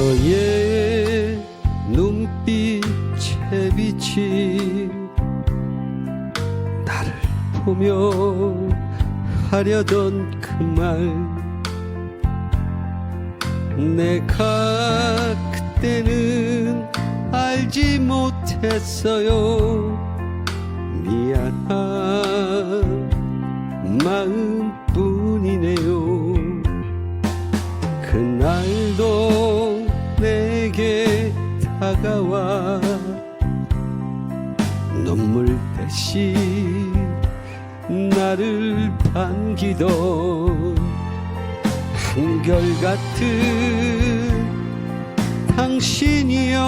너의 눈빛에 비친 나를 보며 하려던 그 말. 내가 그때는 알지 못했어요. 미안한 마음뿐이네요. 그날도 내게 다가와 눈물 대신 나를 반기던 한결같은 당신이었기에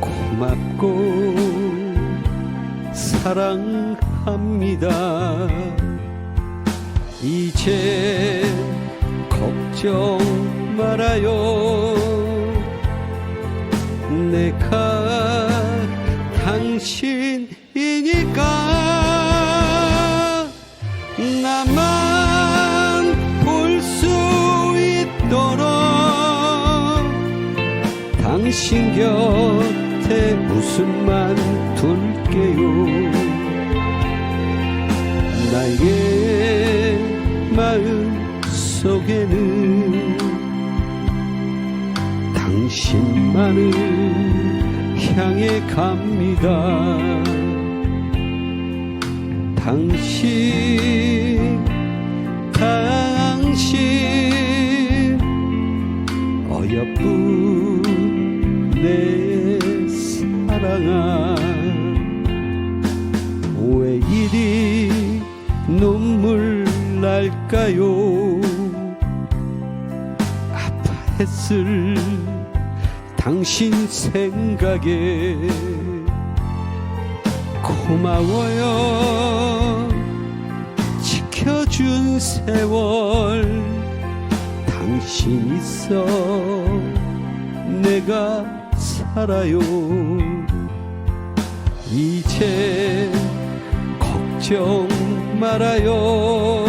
고맙고 사랑합니다. 이제 걱정 말아요 내가 당신이니까. 나만 볼 수 있도록. 당신 곁에 웃음만 둘게요. 나의 마음 속에는 당신만을 향해 갑니다. 당신, 당신, 어여쁜 내 사랑아. 왜 이리 눈물 날까요 아파했을 당신 생각에 고마워요. 지켜준 세월 당신 있어 내가 살아요. 이제 걱정 말아요.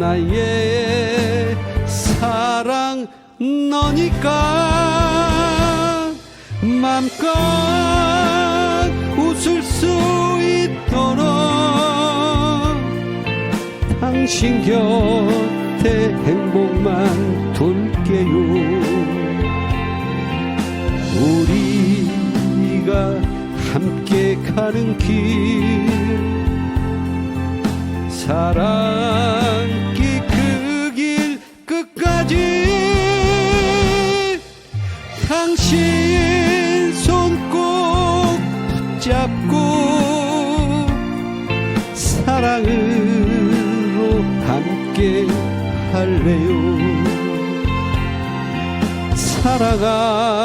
나의 사랑 너니까 맘껏 웃을 수 있도록 당신 곁에 행복만 둘게요. 우리가 함께 가는 길 사랑 할래요. 사랑하며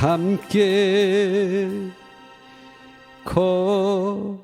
함께 걸어요